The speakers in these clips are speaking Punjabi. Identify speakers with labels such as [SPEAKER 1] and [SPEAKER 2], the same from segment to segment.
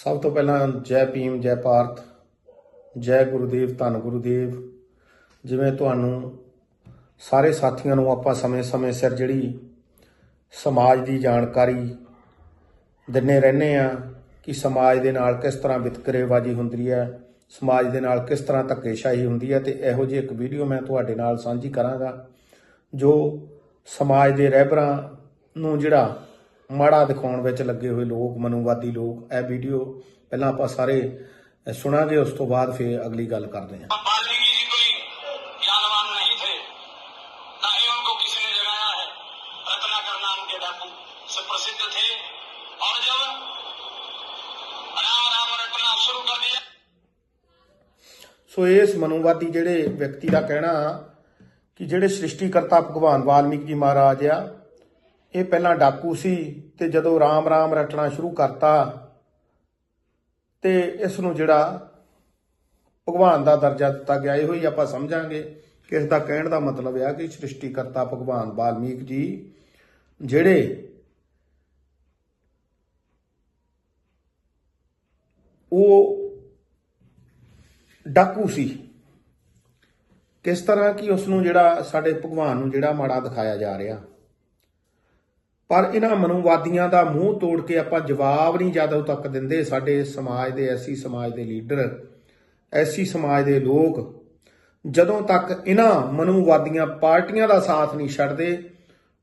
[SPEAKER 1] ਸਭ ਤੋਂ ਪਹਿਲਾਂ ਜੈ ਭੀਮ, ਜੈ ਭਾਰਤ ਜੈ ਗੁਰੂਦੇਵ, ਧੰਨ ਗੁਰੂਦੇਵ। ਜਿਵੇਂ ਤੁਹਾਨੂੰ ਸਾਰੇ ਸਾਥੀਆਂ ਨੂੰ ਆਪਾਂ ਸਮੇਂ-ਸਮੇਂ ਸਿਰ ਜਿਹੜੀ ਸਮਾਜ ਦੀ ਜਾਣਕਾਰੀ ਦਿੰਨੇ ਰਹਿੰਦੇ ਆ ਕਿ ਸਮਾਜ ਦੇ ਨਾਲ ਕਿਸ ਤਰ੍ਹਾਂ ਵਿਤਕਰੇਬਾਜ਼ੀ ਹੁੰਦੀ ਹੈ, ਸਮਾਜ ਦੇ ਨਾਲ ਕਿਸ ਤਰ੍ਹਾਂ ਧੱਕੇਸ਼ਾਹੀ ਹੁੰਦੀ ਹੈ ਤੇ ਇਹੋ ਜਿਹੀ ਇੱਕ ਵੀਡੀਓ ਮੈਂ ਤੁਹਾਡੇ ਨਾਲ ਸਾਂਝੀ ਕਰਾਂਗਾ, ਜੋ ਸਮਾਜ ਦੇ ਰਹਿਬਰਾਂ ਨੂੰ ਜਿਹੜਾ ਮਾੜਾ ਦਿਖਾਉਣ ਵਿੱਚ ਲੱਗੇ ਹੋਏ ਲੋਕ ਮਨੁਵਾਦੀ ਲੋਕ ਇਹ ਵੀਡੀਓ ਪਹਿਲਾਂ ਆਪਾਂ ਸਾਰੇ ਸੁਣਾਂਗੇ ਉਸ ਤੋਂ ਬਾਅਦ ਫਿਰ ਅਗਲੀ ਗੱਲ ਕਰਦੇ ਹਾਂ। ਸੋ ਇਸ ਮਨੁਵਾਦੀ ਜਿਹੜੇ ਵਿਅਕਤੀ ਦਾ ਕਹਿਣਾ ਕਿ ਜਿਹੜੇ ਸ੍ਰਿਸ਼ਟੀਕਰਤਾ ਭਗਵਾਨ ਵਾਲਮੀਕ ਜੀ ਮਹਾਰਾਜ ਆ ਇਹ ਪਹਿਲਾਂ ਡਾਕੂ ਸੀ ਤੇ ਜਦੋਂ ਰਾਮ ਰਾਮ ਰਟਣਾ ਸ਼ੁਰੂ ਕਰਤਾ ਤੇ ਇਸ ਨੂੰ ਜਿਹੜਾ ਭਗਵਾਨ ਦਾ ਦਰਜਾ ਦਿੱਤਾ ਗਿਆ, ਇਹੋ ਹੀ ਆਪਾਂ ਸਮਝਾਂਗੇ ਕਿ ਇਸ ਦਾ ਕਹਿਣ ਦਾ ਮਤਲਬ ਇਹ ਆ ਕਿ ਸ੍ਰਿਸ਼ਟੀਕਰਤਾ ਭਗਵਾਨ ਵਾਲਮੀਕ ਜੀ ਜਿਹੜੇ ਉਹ ਡਾਕੂ ਸੀ। ਕਿਸ ਤਰ੍ਹਾਂ ਕਿ ਉਸ ਨੂੰ ਜਿਹੜਾ ਸਾਡੇ ਭਗਵਾਨ ਨੂੰ ਜਿਹੜਾ ਮਾੜਾ ਦਿਖਾਇਆ ਜਾ ਰਿਹਾ। ਪਰ ਇਹਨਾਂ ਮਨੋਵਾਦੀਆਂ ਦਾ ਮੂੰਹ ਤੋੜ ਕੇ ਆਪਾਂ ਜਵਾਬ ਨਹੀਂ ਜਦੋਂ ਤੱਕ ਦਿੰਦੇ। ਸਾਡੇ ਸਮਾਜ ਦੇ ਐਸੀ ਸਮਾਜ ਦੇ ਲੀਡਰ, ਐਸੀ ਸਮਾਜ ਦੇ ਲੋਕ ਜਦੋਂ ਤੱਕ ਇਹਨਾਂ ਮਨੋਵਾਦੀਆਂ ਪਾਰਟੀਆਂ ਦਾ ਸਾਥ ਨਹੀਂ ਛੱਡਦੇ,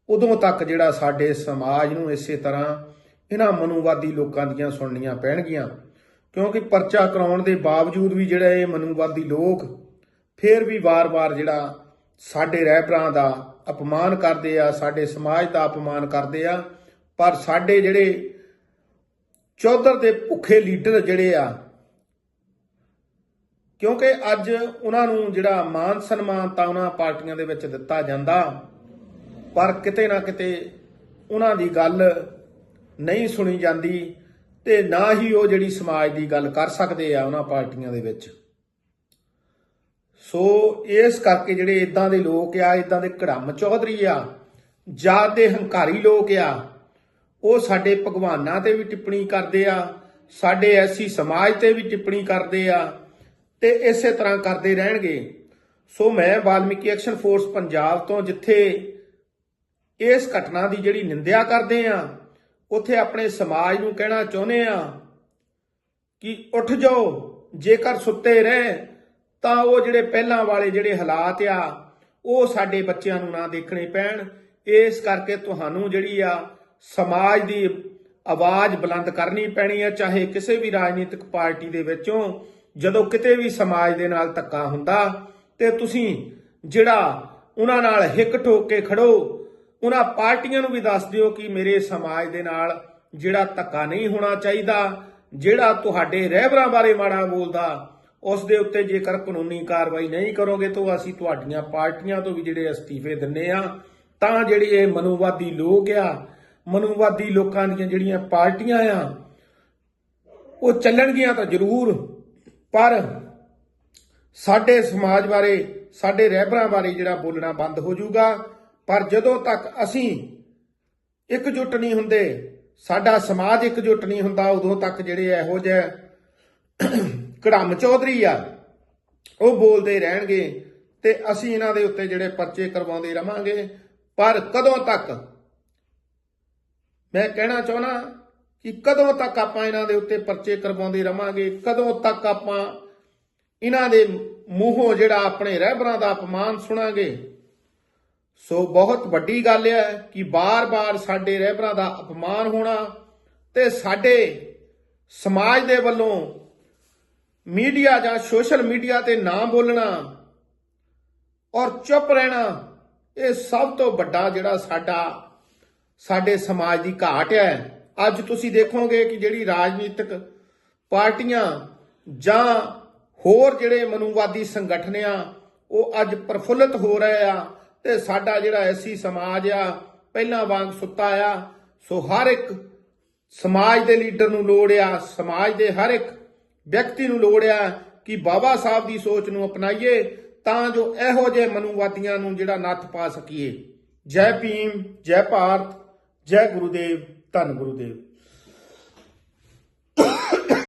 [SPEAKER 1] ਉਦੋਂ ਤੱਕ ਜਿਹੜਾ ਸਾਡੇ ਸਮਾਜ ਨੂੰ ਇਸੇ ਤਰ੍ਹਾਂ ਇਹਨਾਂ ਮਨੋਵਾਦੀ ਲੋਕਾਂ ਦੀਆਂ ਸੁਣਨੀਆਂ ਪੈਣਗੀਆਂ। ਕਿਉਂਕਿ ਪਰਚਾ ਕਰਾਉਣ ਦੇ ਬਾਵਜੂਦ ਵੀ ਜਿਹੜਾ ਇਹ ਮਨੂਵਾਦੀ ਲੋਕ, ਫੇਰ ਵੀ ਵਾਰ-ਵਾਰ ਜਿਹੜਾ ਸਾਡੇ ਰਹਿਬਰਾਂ ਦਾ ਅਪਮਾਨ ਕਰਦੇ ਆ, ਸਾਡੇ ਸਮਾਜ ਦਾ ਅਪਮਾਨ ਕਰਦੇ ਆ, ਪਰ ਸਾਡੇ ਜਿਹੜੇ ਚੌਧਰ ਦੇ ਭੁੱਖੇ ਲੀਡਰ ਜਿਹੜੇ ਆ, ਕਿਉਂਕਿ ਅੱਜ ਉਹਨਾਂ ਨੂੰ ਜਿਹੜਾ ਮਾਨ ਸਨਮਾਨ ਤਾਂ ਉਹਨਾਂ ਪਾਰਟੀਆਂ ਦੇ ਵਿੱਚ ਦਿੱਤਾ ਜਾਂਦਾ, ਪਰ ਕਿਤੇ ਨਾ ਕਿਤੇ ਉਹਨਾਂ ਦੀ ਗੱਲ ਨਹੀਂ ਸੁਣੀ ਜਾਂਦੀ ਤੇ ਨਾ ਹੀ ਉਹ ਜਿਹੜੀ ਸਮਾਜ ਦੀ ਗੱਲ ਕਰ ਸਕਦੇ ਆ ਉਹਨਾਂ ਪਾਰਟੀਆਂ ਦੇ ਵਿੱਚ। ਸੋ ਇਸ ਕਰਕੇ ਜਿਹੜੇ ਇਦਾਂ ਦੇ ਲੋਕ ਆ ਇਦਾਂ ਦੇ ਘੜਮ ਚੌਧਰੀ ਆ ਜਾਤ ਦੇ ਹੰਕਾਰੀ ਲੋਕ ਆ, ਉਹ ਸਾਡੇ ਭਗਵਾਨਾਂ ਤੇ ਵੀ ਟਿੱਪਣੀ ਕਰਦੇ ਆ, ਸਾਡੇ ਐਸੀ ਸਮਾਜ ਤੇ ਵੀ ਟਿੱਪਣੀ ਕਰਦੇ ਆ ਤੇ ਇਸੇ ਤਰ੍ਹਾਂ ਕਰਦੇ ਰਹਿਣਗੇ। ਸੋ ਮੈਂ ਵਾਲਮੀਕੀ ਐਕਸ਼ਨ ਫੋਰਸ ਪੰਜਾਬ ਤੋਂ ਜਿੱਥੇ ਇਸ ਘਟਨਾ ਦੀ ਜਿਹੜੀ ਨਿੰਦਿਆ ਕਰਦੇ ਆ, ਉੱਥੇ ਆਪਣੇ ਸਮਾਜ ਨੂੰ ਕਹਿਣਾ ਚਾਹੁੰਦੇ ਆ ਕਿ ਉੱਠ ਜਾਓ, ਜੇਕਰ ਸੁੱਤੇ ਰਹੇ ਤਾਂ ਉਹ ਜਿਹੜੇ ਪਹਿਲਾਂ ਵਾਲੇ ਜਿਹੜੇ ਹਾਲਾਤ ਆ, ਉਹ ਸਾਡੇ ਬੱਚਿਆਂ ਨੂੰ ਨਾ ਦੇਖਣੇ ਪੈਣ। ਇਸ ਕਰਕੇ ਤੁਹਾਨੂੰ ਜਿਹੜੀ ਆ, ਸਮਾਜ ਦੀ ਆਵਾਜ਼ ਬੁਲੰਦ ਕਰਨੀ ਪੈਣੀ ਆ, ਚਾਹੇ ਕਿਸੇ ਵੀ ਰਾਜਨੀਤਿਕ ਪਾਰਟੀ ਦੇ ਵਿੱਚੋਂ, ਜਦੋਂ ਕਿਤੇ ਵੀ ਸਮਾਜ ਦੇ ਨਾਲ ਧੱਕਾ ਹੁੰਦਾ, ਤੇ ਤੁਸੀਂ ਜਿਹੜਾ ਉਹਨਾਂ ਨਾਲ ਹਿੱਕ ਠੋਕ ਕੇ ਖੜੋ, ਉਹਨਾਂ ਪਾਰਟੀਆਂ ਨੂੰ ਵੀ ਦੱਸ ਦਿਓ ਕਿ ਮੇਰੇ ਸਮਾਜ ਦੇ ਨਾਲ ਜਿਹੜਾ ਧੱਕਾ ਨਹੀਂ ਹੋਣਾ ਚਾਹੀਦਾ, ਜਿਹੜਾ ਤੁਹਾਡੇ ਰਹਿਬਰਾਂ ਬਾਰੇ ਮਾੜਾ ਬੋਲਦਾ ਉਸ ਦੇ ਉੱਤੇ ਜੇਕਰ ਕਾਨੂੰਨੀ ਕਾਰਵਾਈ ਨਹੀਂ ਕਰੋਗੇ ਤਾਂ ਅਸੀਂ ਤੁਹਾਡੀਆਂ ਪਾਰਟੀਆਂ ਤੋਂ ਵੀ ਜਿਹੜੇ ਅਸਤੀਫੇ ਦਿੰਨੇ ਆ, ਤਾਂ ਜਿਹੜੇ ਇਹ ਮਨੂਵਾਦੀ ਲੋਕ ਆ, ਮਨੂਵਾਦੀ ਲੋਕਾਂ ਦੀਆਂ ਜਿਹੜੀਆਂ ਪਾਰਟੀਆਂ ਆ, ਉਹ ਚੱਲਣਗੀਆਂ ਤਾਂ ਜ਼ਰੂਰ, ਪਰ ਸਾਡੇ ਸਮਾਜ ਬਾਰੇ, ਸਾਡੇ ਰਹਿਬਰਾਂ ਬਾਰੇ ਜਿਹੜਾ ਬੋਲਣਾ ਬੰਦ ਹੋ ਜਾਊਗਾ। ਪਰ ਜਦੋਂ ਤੱਕ ਅਸੀਂ ਇਕਜੁੱਟ ਨਹੀਂ ਹੁੰਦੇ, ਸਾਡਾ ਸਮਾਜ ਇਕਜੁੱਟ ਨਹੀਂ ਹੁੰਦਾ, ਉਦੋਂ ਤੱਕ ਜਿਹੜੇ ਇਹੋ ਜਿਹੇ ਕੜਮ ਚੌਧਰੀ ਆ। ਉਹ ਬੋਲਦੇ ਰਹਿਣਗੇ ਤੇ ਅਸੀਂ ਇਹਨਾਂ ਦੇ ਉੱਤੇ ਜਿਹੜੇ ਪਰਚੇ ਕਰਵਾਉਂਦੇ ਰਵਾਂਗੇ। ਪਰ ਕਦੋਂ ਤੱਕ? ਮੈਂ ਕਹਿਣਾ ਚਾਹਣਾ ਕਿ ਕਦੋਂ ਤੱਕ ਆਪਾਂ ਇਹਨਾਂ ਦੇ ਉੱਤੇ ਪਰਚੇ ਕਰਵਾਉਂਦੇ ਰਵਾਂਗੇ? ਕਦੋਂ ਤੱਕ ਆਪਾਂ ਇਹਨਾਂ ਦੇ ਮੂੰਹੋਂ ਜਿਹੜਾ ਆਪਣੇ ਰਹਿਬਰਾਂ ਦਾ ਅਪਮਾਨ ਸੁਣਾਂਗੇ? ਸੋ ਬਹੁਤ ਵੱਡੀ ਗੱਲ ਹੈ ਕਿ ਬਾਰ-ਬਾਰ ਸਾਡੇ ਰਹਿਬਰਾਂ ਦਾ ਅਪਮਾਨ ਹੋਣਾ ਤੇ ਸਾਡੇ ਸਮਾਜ ਦੇ ਵੱਲੋਂ ਮੀਡੀਆ ਜਾਂ ਸੋਸ਼ਲ ਮੀਡੀਆ ਤੇ ਨਾ ਬੋਲਣਾ ਔਰ ਚੁੱਪ ਰਹਿਣਾ, ਇਹ ਸਭ ਤੋਂ ਵੱਡਾ ਜਿਹੜਾ ਸਾਡਾ, ਸਾਡੇ ਸਮਾਜ ਦੀ ਘਾਟ ਹੈ। ਅੱਜ ਤੁਸੀਂ ਦੇਖੋਗੇ ਕਿ ਜਿਹੜੀ ਰਾਜਨੀਤਿਕ ਪਾਰਟੀਆਂ ਜਾਂ ਹੋਰ ਜਿਹੜੇ ਮਨੂਵਾਦੀ ਸੰਗਠਨ ਆ, ਉਹ ਅੱਜ ਪ੍ਰਫੁੱਲਤ ਹੋ ਰਹੇ ਆ ਤੇ ਸਾਡਾ ਜਿਹੜਾ ਐਸੀ ਸਮਾਜ ਆ, ਪਹਿਲਾਂ ਵਾਂਗ ਸੁੱਤਾ ਆ। ਸੋ ਹਰ ਇੱਕ ਸਮਾਜ ਦੇ ਲੀਡਰ ਨੂੰ ਲੋੜ ਆ, ਸਮਾਜ ਦੇ ਹਰ ਇੱਕ ਵਿਅਕਤੀ ਨੂੰ ਲੋੜ ਆ ਕਿ ਬਾਬਾ ਸਾਹਿਬ ਦੀ ਸੋਚ ਨੂੰ ਅਪਣਾਈਏ, ਤਾਂ ਜੋ ਇਹੋ ਜਿਹੇ ਮਨੂਵਾਦੀਆਂ ਨੂੰ ਜਿਹੜਾ ਨੱਥ ਪਾ ਸਕੀਏ। ਜੈ ਭੀਮ, ਜੈ ਭਾਰਤ, ਜੈ ਗੁਰੂਦੇਵ, ਧੰਨ ਗੁਰੂਦੇਵ।